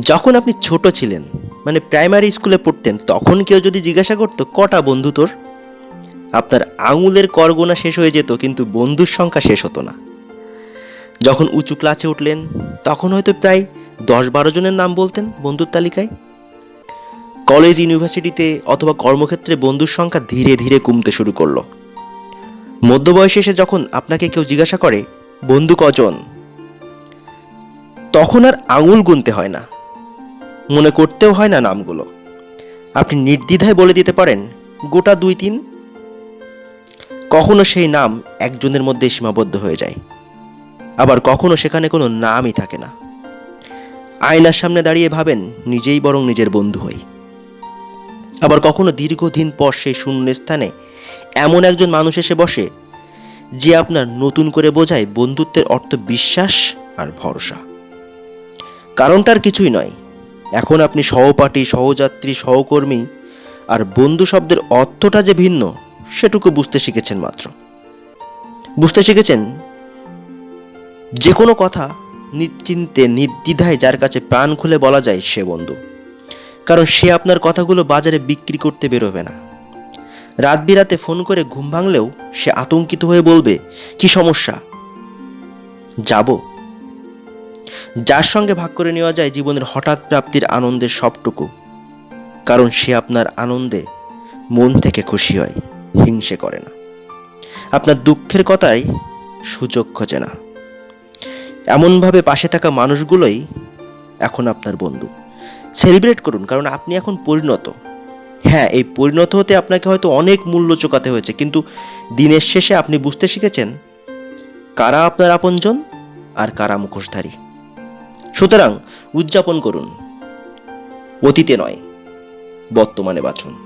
যখন আপনি ছোট ছিলেন মানে প্রাইমারি স্কুলে পড়তেন, তখন কেউ যদি জিজ্ঞাসা করতো, কটা বন্ধু তোর? আপনার আঙুলের করগোনা শেষ হয়ে যেত, কিন্তু বন্ধুর সংখ্যা শেষ হতো না। যখন উঁচু ক্লাসে উঠলেন, তখন হয়তো প্রায় দশ বারো জনের নাম বলতেন বন্ধুর তালিকায়। কলেজ, ইউনিভার্সিটিতে অথবা কর্মক্ষেত্রে বন্ধুর সংখ্যা ধীরে ধীরে কমতে শুরু করল। মধ্যবয়সে এসে যখন আপনাকে কেউ জিজ্ঞাসা করে, বন্ধু কজন? তখন আর আঙুল গুনতে হয় না। মনে করতেও হয় না নামগুলো। আপনি নির্দ্বিধায় বলে দিতে পারেন, গোটা দুই তিন? কখনো সেই নাম একজনের মধ্যে সীমাবদ্ধ হয়ে যায়। আবার কখনো সেখানে কোনো নামই থাকে না। আয়নার সামনে দাঁড়িয়ে ভাবেন, নিজেই বরং নিজের বন্ধু হই। আবার কখনো দীর্ঘদিন পর সেই শূন্য স্থানে এমন একজন মানুষ এসে বসে, যে আপনার নতুন করে বোঝায় বন্ধুত্বের অর্থ বিশ্বাস আর ভরসা। কারণটার কিছুই নয়। এখন আপনি সহপাঠী, সহযাত্রী, সহকর্মী আর বন্ধু শব্দের অর্থটা যে ভিন্ন, সেটুকু বুঝতে শিখেছেন মাত্র। বুঝতে শিখেছেন? যে কোনো কথা নিশ্চিন্তে, নির্দ্বিধায় যার কাছে প্রাণ খুলে বলা যায় সে বন্ধু। কারণ সে আপনার কথাগুলো বাজারে বিক্রি করতে বেরোবে না। রাত বিরাতে ফোন করে ঘুম ভাঙলেও সে আতঙ্কিত হয়ে বলবে, কি সমস্যা? যাব। যার সঙ্গে ভাগ করে নেওয়া যায় জীবনের হঠাৎ প্রাপ্তির আনন্দের সবটুকু। কারণ সে আপনার আনন্দে মন থেকে খুশি হয়, হিংসে করে না। আপনার দুঃখের কথাই সুযোগ খোঁজে না। এমনভাবে পাশে থাকা মানুষগুলোই এখন আপনার বন্ধু। সেলিব্রেট করুন, কারণ আপনি এখন পরিণত। হ্যাঁ এই পরিণত হতে আপনাকে হয়তো অনেক মূল্য চোকাতে হয়েছে, কিন্তু দিনের শেষে আপনি বুঝতে শিখেছেন কারা আপনার আপনজন আর কারা মুখোশধারী। সুতরাং উদযাপন করুন। অতীতে নয় বর্তমানে বাঁচুন।